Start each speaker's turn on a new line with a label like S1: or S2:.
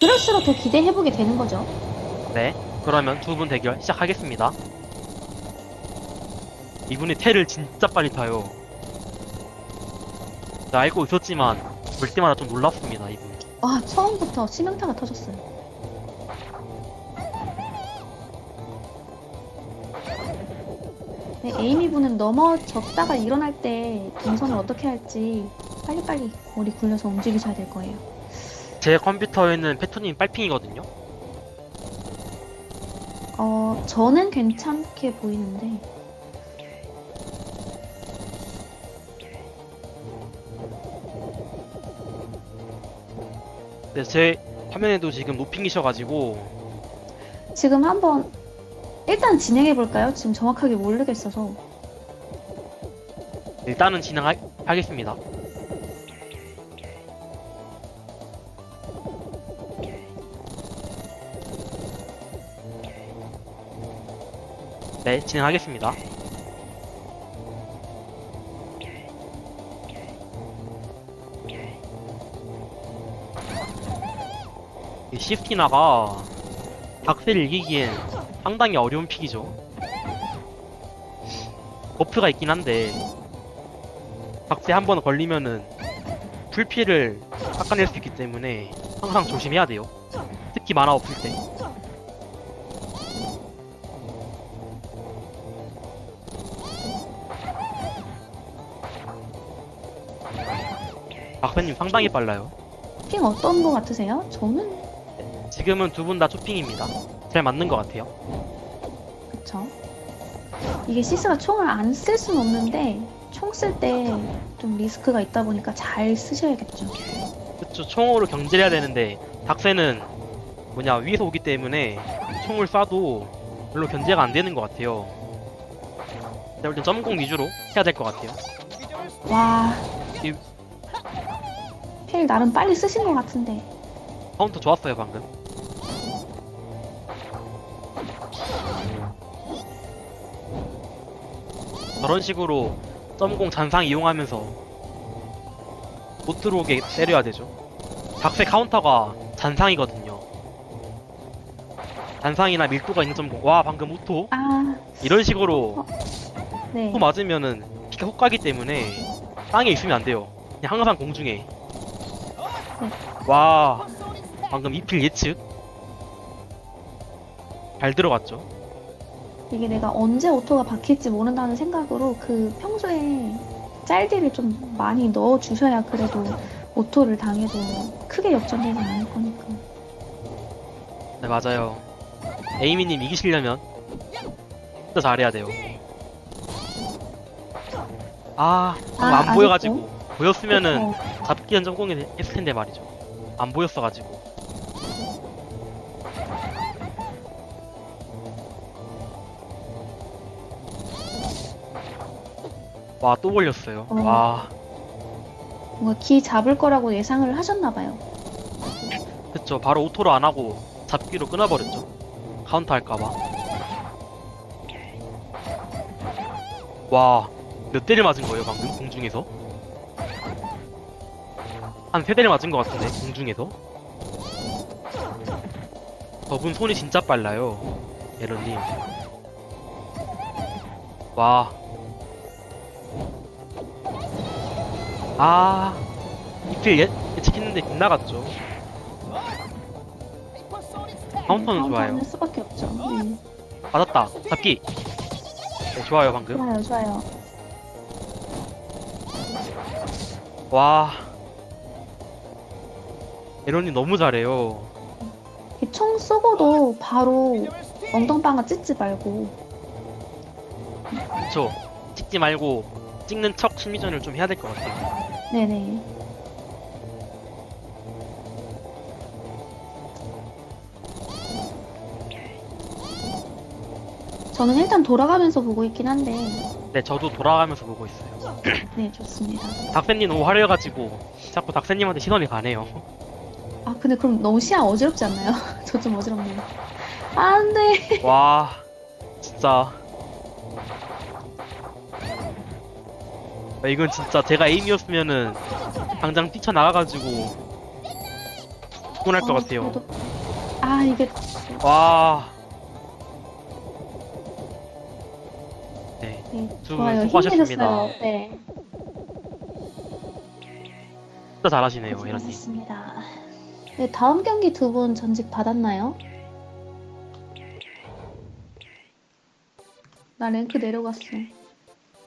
S1: 그럴수록 더 기대해보게 되는 거죠.
S2: 네. 그러면 두 분 대결 시작하겠습니다. 이분이 테를 진짜 빨리 타요. 네, 알고 있었지만 볼 때마다 좀 놀랍습니다, 이분.
S1: 와, 처음부터 치명타가 터졌어요. 네, 에이미 분은 넘어졌다가 일어날 때 동선을 어떻게 할지 빨리빨리 머리 굴려서 움직이셔야 될 거예요.
S2: 제 컴퓨터에는 패턴이 빨핑이거든요.
S1: 어, 저는 괜찮게 보이는데
S2: 네, 제 화면에도 지금 노핑이셔가지고
S1: 지금 한번 일단 진행해 볼까요? 지금 정확하게 모르겠어서
S2: 일단은 진행하겠습니다. 네, 진행하겠습니다. 이 시스티나가 박스를 이기기엔 상당히 어려운 픽이죠. 버프가 있긴 한데 박스에 한 번 걸리면은 풀피를 깎아낼 수 있기 때문에 항상 조심해야 돼요. 특히 만화 없을 때. 박사님 상당히 빨라요.
S1: 핑 어떤 거 같으세요? 저는
S2: 지금은 두 분 다 초핑입니다. 잘 맞는 것 같아요.
S1: 그쵸. 이게 시스가 총을 안쓸 수는 없는데 총 쓸 때 좀 리스크가 있다 보니까 잘 쓰셔야겠죠.
S2: 그쵸, 총으로 경제를 해야 되는데 박세는 뭐냐 위에서 오기 때문에 총을 쏴도 별로 견제가 안 되는 것 같아요. 내가 볼땐 점공 위주로 해야 될 것 같아요.
S1: 와.
S2: 이-
S1: 펠 나름 빨리 쓰신 것 같은데.
S2: 카운터 좋았어요 방금. 저런 식으로 점공 잔상 이용하면서 못 들어오게 때려야 되죠. 박세 카운터가 잔상이거든요. 잔상이나 밀도가 있는 점공. 와 방금 오토
S1: 아,
S2: 이런 식으로
S1: 네.
S2: 또 맞으면은 피가 훅 가기 때문에 땅에 있으면 안 돼요. 그냥 항상 공중에. 와, 방금 이필 예측. 잘 들어갔죠.
S1: 이게 내가 언제 오토가 박힐지 모른다는 생각으로 그 평소에 짤들을 좀 많이 넣어 주셔야 그래도 오토를 당해도 크게 역전되지 않을 거니까.
S2: 네, 맞아요. 에이미님 이기시려면 진짜 잘해야 돼요. 아,
S1: 아,
S2: 안 보여가지고.
S1: 아쉽고.
S2: 보였으면은
S1: 어,
S2: 잡기는 점공이 했을 텐데 말이죠. 안 보였어가지고. 와, 또 걸렸어요.
S1: 어.
S2: 와,
S1: 뭔가 기 잡을 거라고 예상을 하셨나 봐요.
S2: 그쵸. 바로 오토로 안 하고 잡기로 끊어버렸죠. 카운터 할까봐. 와, 몇 대를 맞은 거예요, 방금? 공중에서? 한 세 대를 맞은 것 같은데, 공중에서? 저분 손이 진짜 빨라요, 에런님. 와. 아, 이필 예, 예측했는데 빗나갔죠. 카운터는 좋아요.
S1: 할 수밖에 없죠. 네.
S2: 맞았다. 잡기. 네, 좋아요, 방금.
S1: 좋아요, 좋아요.
S2: 와. 에런님 너무 잘해요.
S1: 이총 쏘고도 바로 엉덩방아 찢지 말고
S2: 그쵸? 찍지 말고 찍는 척 심리전을 좀 해야 될 것 같아요.
S1: 네네. 저는 일단 돌아가면서 보고 있긴 한데,
S2: 네, 저도 돌아가면서 보고 있어요.
S1: 네, 좋습니다.
S2: 닥센님 너무 화려해가지고 자꾸 닥센님한테 시선이 가네요.
S1: 아 근데 그럼 너무 시야 어지럽지 않나요? 저 좀 어지럽네요. 아, 안돼.
S2: 와 진짜 아, 이건 진짜 제가 에임이었으면은 당장 뛰쳐나가가지고 죽어날 것
S1: 아,
S2: 같아요
S1: 아 이게
S2: 와 네,
S1: 네 좋아요.
S2: 수고하셨습니다.
S1: 네.
S2: 진짜 잘하시네요 네, 이런님
S1: 고생하셨습니다. 네, 다음 경기 두 분 전직 받았나요? 나 랭크 내려갔어.